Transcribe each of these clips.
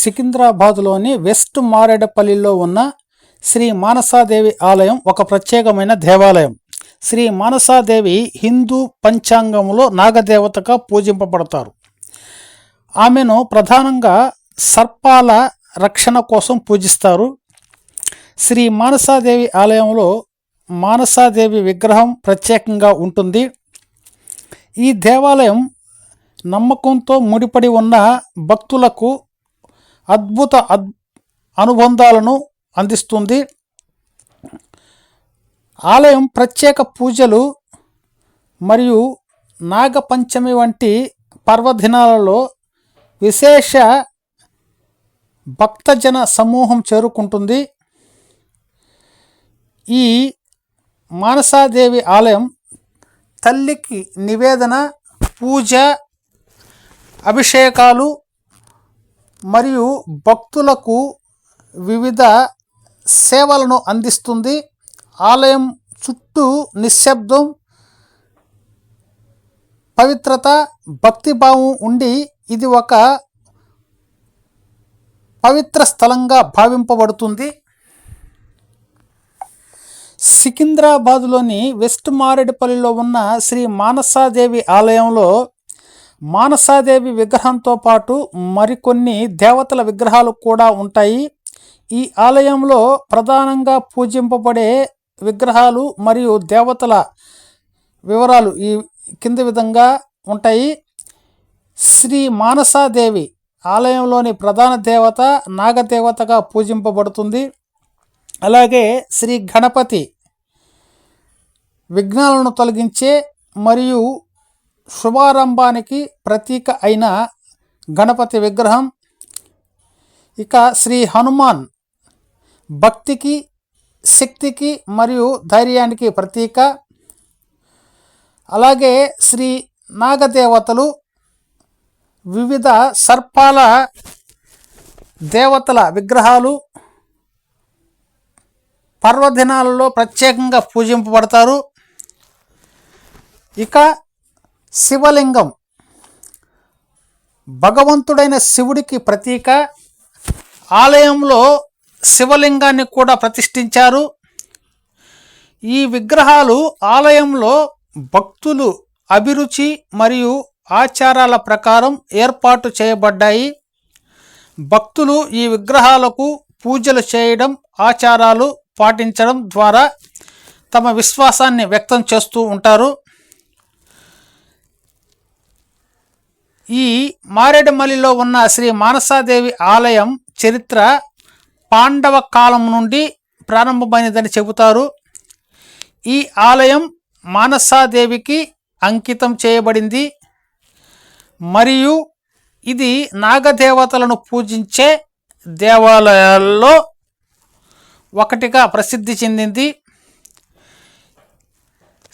సికింద్రాబాద్లోని west మారేడపల్లిలో ఉన్న శ్రీ మానసాదేవి ఆలయం ఒక ప్రత్యేకమైన దేవాలయం. శ్రీ మానసాదేవి హిందూ పంచాంగంలో నాగదేవతగా పూజింపబడతారు. ఆమెను ప్రధానంగా సర్పాల రక్షణ కోసం పూజిస్తారు. శ్రీ మానసాదేవి ఆలయంలో మానసాదేవి విగ్రహం ప్రత్యేకంగా ఉంటుంది. ఈ దేవాలయం నమ్మకంతో ముడిపడి ఉన్న భక్తులకు అద్భుత అద్ అనుబంధాలను అందిస్తుంది. ఆలయం ప్రత్యేక పూజలు మరియు నాగపంచమి వంటి పర్వదినాలలో విశేష భక్తజన సమూహం చేరుకుంటుంది. ఈ మానసాదేవి ఆలయం తల్లికి నివేదన పూజ అభిషేకాలు మరియు భక్తులకు వివిధ సేవలను అందిస్తుంది. ఆలయం చుట్టూ నిశ్శబ్దం పవిత్రత భక్తిభావం ఉండి ఇది ఒక పవిత్ర స్థలంగా భావింపబడుతుంది. సికింద్రాబాదులోని వెస్ట్ మారేడుపల్లిలో ఉన్న శ్రీ మానసాదేవి ఆలయంలో మానసాదేవి విగ్రహంతో పాటు మరికొన్ని దేవతల విగ్రహాలు కూడా ఉంటాయి. ఈ ఆలయంలో ప్రధానంగా పూజింపబడే విగ్రహాలు మరియు దేవతల వివరాలు ఈ కింది విధంగా ఉంటాయి. శ్రీ మానసాదేవి ఆలయంలోని ప్రధాన దేవత నాగదేవతగా పూజింపబడుతుంది. అలాగే శ్రీ గణపతి విఘ్నాలను తొలగించే మరియు శుభారంభానికి ప్రతీక అయిన గణపతి విగ్రహం. ఇక శ్రీ హనుమాన్ భక్తికి శక్తికి మరియు ధైర్యానికి ప్రతీక. అలాగే శ్రీ నాగదేవతలు వివిధ సర్పాల దేవతల విగ్రహాలు పర్వదినాలలో ప్రత్యేకంగా పూజింపబడతారు. ఇక శివలింగం. భగవంతుడైన శివుడికి ప్రతీక. ఆలయంలో శివలింగాన్ని కూడా ప్రతిష్ఠించారు. ఈ విగ్రహాలు ఆలయంలో భక్తులు అభిరుచి మరియు ఆచారాల ప్రకారం ఏర్పాటు చేయబడ్డాయి. భక్తులు ఈ విగ్రహాలకు పూజలు చేయడం ఆచారాలు పాటించడం ద్వారా తమ విశ్వాసాన్ని వ్యక్తం చేస్తూ ఉంటారు. ఈ మారేడుమల్లిలో ఉన్న శ్రీ మానసాదేవి ఆలయం చరిత్ర పాండవ కాలం నుండి ప్రారంభమైనదని చెబుతారు. ఈ ఆలయం మానసాదేవికి అంకితం చేయబడింది. మరియు ఇది నాగదేవతలను పూజించే దేవాలయాల్లో ఒకటిగా ప్రసిద్ధి చెందింది.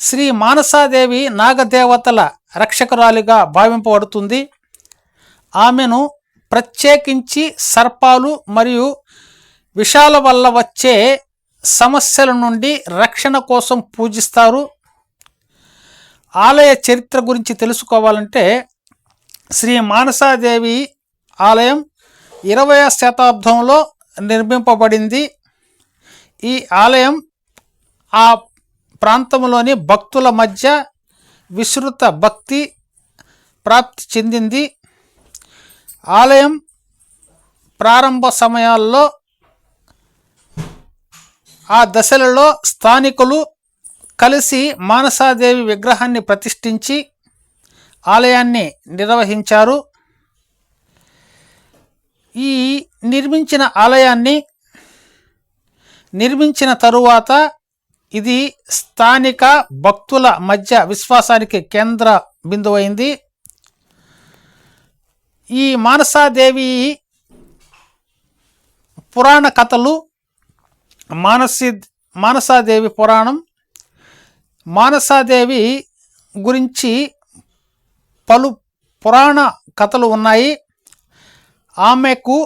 శ్రీ మానసాదేవి నాగదేవతల రక్షకురాలిగా భావింపబడుతుంది. ఆమెను ప్రత్యేకించి సర్పాలు మరియు విషాల వల్ల వచ్చే సమస్యల నుండి రక్షణ కోసం పూజిస్తారు. ఆలయ చరిత్ర గురించి తెలుసుకోవాలంటే శ్రీ మానసాదేవి ఆలయం ఇరవయ శతాబ్దంలో నిర్మింపబడింది. ఈ ఆలయం ఆ ప్రాంతంలోని భక్తుల మధ్య విస్తృత భక్తి ప్రాప్తి చెందింది. ఆలయం ప్రారంభ సమయాల్లో ఆ దశలలో స్థానికులు కలిసి మానసాదేవి విగ్రహాన్ని ప్రతిష్ఠించి ఆలయాన్ని నిర్వహించారు. ఈ నిర్మించిన ఆలయాన్ని నిర్మించిన తరువాత ఇది స్థానిక భక్తుల మధ్య విశ్వాసానికి కేంద్ర బిందువైంది. ఈ మానసాదేవి పురాణ కథలు మానసి మానసాదేవి పురాణం మానసాదేవి గురించి పలు పురాణ కథలు ఉన్నాయి. ఆమెకు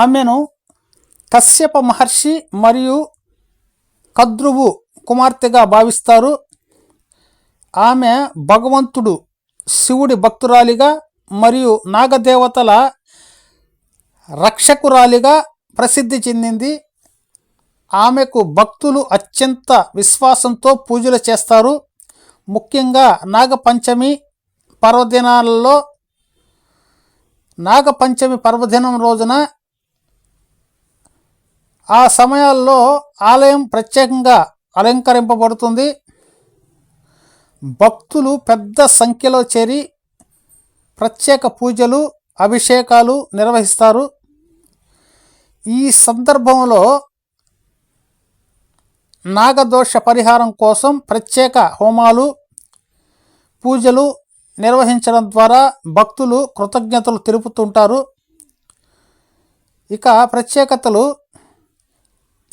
ఆమెను కశ్యప మహర్షి మరియు కద్రువు కుమార్తెగా భావిస్తారు. ఆమె భగవంతుడు శివుడి భక్తురాలిగా మరియు నాగదేవతల రక్షకురాలిగా ప్రసిద్ధి చెందింది. ఆమెకు భక్తులు అత్యంత విశ్వాసంతో పూజలు చేస్తారు. ముఖ్యంగా నాగపంచమి పర్వదినాలలో నాగపంచమి పర్వదినం రోజున ఆ సమయాల్లో ఆలయం ప్రత్యేకంగా అలంకరింపబడుతుంది. భక్తులు పెద్ద సంఖ్యలో చేరి ప్రత్యేక పూజలు అభిషేకాలు నిర్వహిస్తారు. ఈ సందర్భంలో నాగదోష పరిహారం కోసం ప్రత్యేక హోమాలు పూజలు నిర్వహించడం ద్వారా భక్తులు కృతజ్ఞతలు తెలుపుతుంటారు. ఇక ప్రత్యేకతలు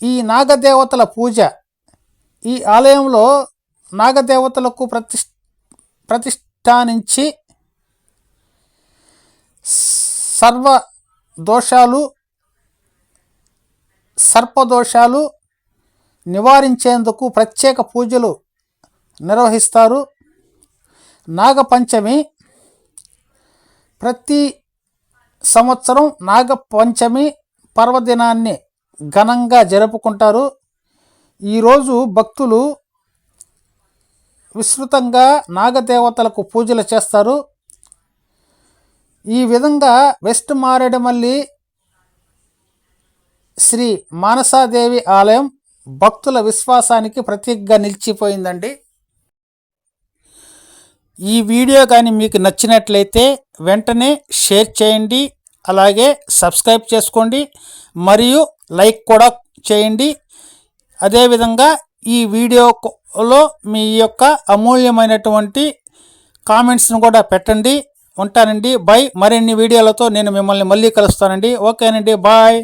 ఈ నాగదేవతల పూజ. ఈ ఆలయంలో నాగదేవతలకు ప్రతిష్ ప్రతిష్టానించి సర్వ దోషాలు సర్పదోషాలు నివారించేందుకు ప్రత్యేక పూజలు నిర్వహిస్తారు. నాగపంచమి ప్రతి సంవత్సరం నాగపంచమి పర్వదినాన్ని ఘనంగా జరుపుకుంటారు. ఈరోజు భక్తులు విస్తృతంగా నాగదేవతలకు పూజలు చేస్తారు. ఈ విధంగా వెస్ట్ మారేడుమల్లి శ్రీ మానసాదేవి ఆలయం భక్తుల విశ్వాసానికి ప్రతీకగా నిలిచిపోయిందండి. ఈ వీడియో కానీ మీకు నచ్చినట్లయితే వెంటనే షేర్ చేయండి. అలాగే సబ్స్క్రైబ్ చేసుకోండి మరియు లైక్ కూడా చేయండి. అదేవిధంగా ఈ వీడియోలో మీ యొక్క అమూల్యమైనటువంటి కామెంట్స్ను కూడా పెట్టండి. ఉంటానండి. బాయ్ మరిన్ని వీడియోలతో నేను మిమ్మల్ని మళ్ళీ కలుస్తానండి. ఓకేనండి. బాయ్.